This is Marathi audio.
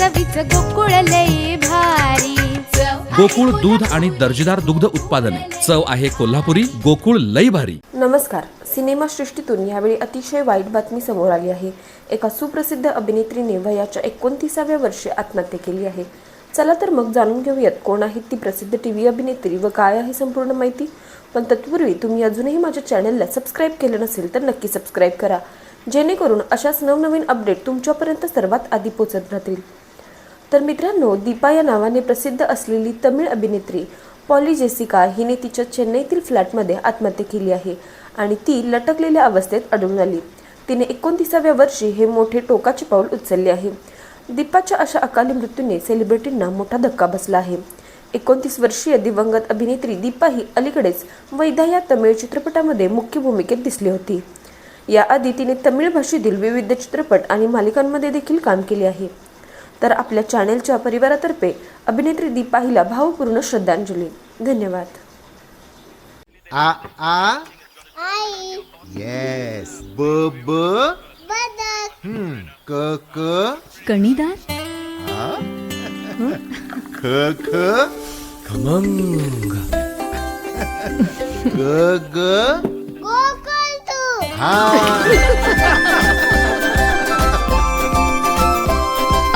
चवीच गोकुळ लई भारी. गोकुळ दूध आणि दर्जेदार दुग्ध उत्पादने. चव आहे कोल्हापुरी गोकुळ लई भारी. नमस्कार. सिनेमा सृष्टीतून यावेळी अतिशय वाईट बातमी समोर आली आहे. एका सुप्रसिद्ध अभिनेत्रीने वयाच्या एकोणतीसाव्या वर्षी आत्महत्या केली आहे. चला तर मग जाणून घेऊयात कोण आहे ती प्रसिद्ध टी व्ही अभिनेत्री व काय आहे संपूर्ण माहिती. पण तत्पूर्वी तुम्ही अजूनही माझ्या चॅनलला सबस्क्राईब केलं नसेल तर नक्की सबस्क्राईब करा. जेणेकरून अशाच नवनवीन अपडेट तुमच्यापर्यंत सर्वात आधी पोचत राहतील. तर मित्रांनो दीपा या नावाने प्रसिद्ध असलेली तमिळ अभिनेत्री पॉली जेसिका हिने तिच्या चेन्नईतील फ्लॅटमध्ये आत्महत्या केली आहे आणि ती लटकलेल्या अवस्थेत आढळून आली. तिने एकोणतीसाव्या वर्षी हे मोठे टोकाचे पाऊल उचलले आहे. दीपाच्या अशा अकाली मृत्यूने सेलिब्रिटींना मोठा धक्का बसला आहे. एकोणतीस वर्षीय दिवंगत अभिनेत्री दीपा ही अलीकडेच वैदा या तमिळ चित्रपटामध्ये मुख्य भूमिकेत दिसली होती. याआधी तिने तमिळ भाषेतील विविध चित्रपट आणि मालिकांमध्ये देखील काम केले आहे. तर आपल्या चॅनेलच्या परिवारातर्फे अभिनेत्री दीपा हिला भावपूर्ण श्रद्धांजली. धन्यवाद. आ आ? आई. येस ब ब? बदक. हम्म. क क? कणीदार ख ख? खमंग. ग ग? गोकुळ तू. हा.